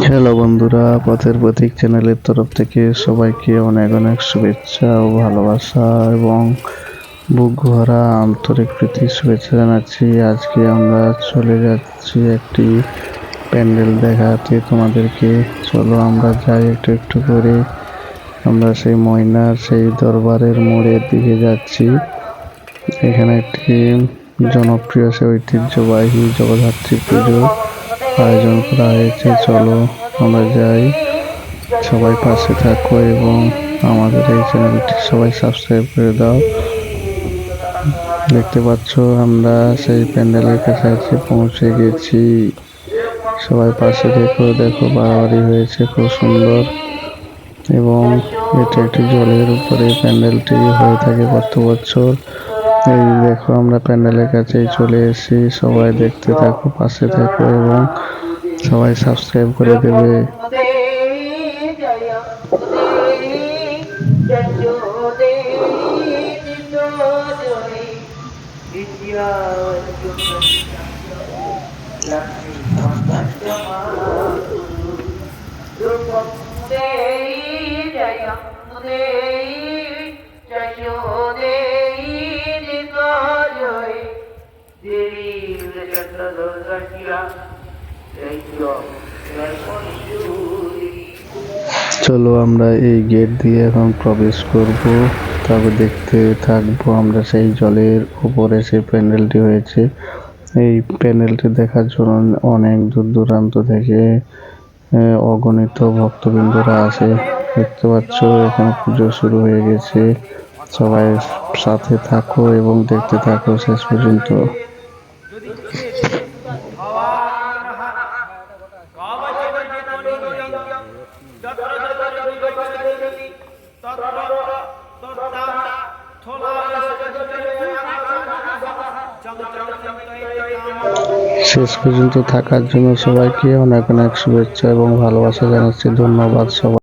Hello বন্ধুরা, পথের প্রতীক চ্যানেলের তরফ থেকে সবাইকে অনেক অনেক শুভেচ্ছা ও ভালোবাসা এবং বুক ভরা আন্তরিক প্রীতি শুভেচ্ছা জানাচ্ছি। আজকে আমরা চলে যাচ্ছি একটি প্যান্ডেল দেখাতে তোমাদেরকে। চলো আমরা যাই একটু একটু করে। আমরা সেই ময়নার, সেই দরবারের মোড়ের দিকে যাচ্ছি। এখানে একটি জনপ্রিয়, সে ঐতিহ্যবাহী জগদ্ধাত্রী পুজো। আয়োজন করা হয়েছে। চলো আমরা যাই। সবাই পাশে থাকো এবং আমাদের এই চ্যানেলটি সবাই সাবস্ক্রাইব করে দাও। দেখতে পাচ্ছ আমরা সেই প্যান্ডেলের কাছাকাছি পৌঁছে গেছি। সবাই পাশে দেখো দেখো বাড়াবাড়ি হয়েছে, খুব সুন্দর। এবং এটা একটি জলের উপরে প্যান্ডেলটি হয়ে থাকে কত বছর। এই দেখো, আমরা প্যান্ডেলের কাছেই চলে এসেছি। সবাই দেখতে থাকো, পাশে থাকো এবং সবাই সাবস্ক্রাইব করে দেবে। চলো আমরা এই গেট দিয়ে এখন প্রবেশ করব। তারপর দেখতে থাকব আমরা সেই জলের উপরে, সেই প্যান্ডেলটি হয়েছে। এই প্যান্ডেলটি দেখার জন্য অনেক দূর দূরান্ত থেকে অগণিত ভক্তবৃন্দরা আসে। দেখতে পাচ্ছ, এখন পুজো শুরু হয়ে গেছে। সবাই সাথে থাকো এবং দেখতে থাকো শেষ পর্যন্ত। শেষ পর্যন্ত থাকার জন্য সবাইকে অনেক অনেক শুভেচ্ছা এবং ভালোবাসা জানাচ্ছি। ধন্যবাদ সবাই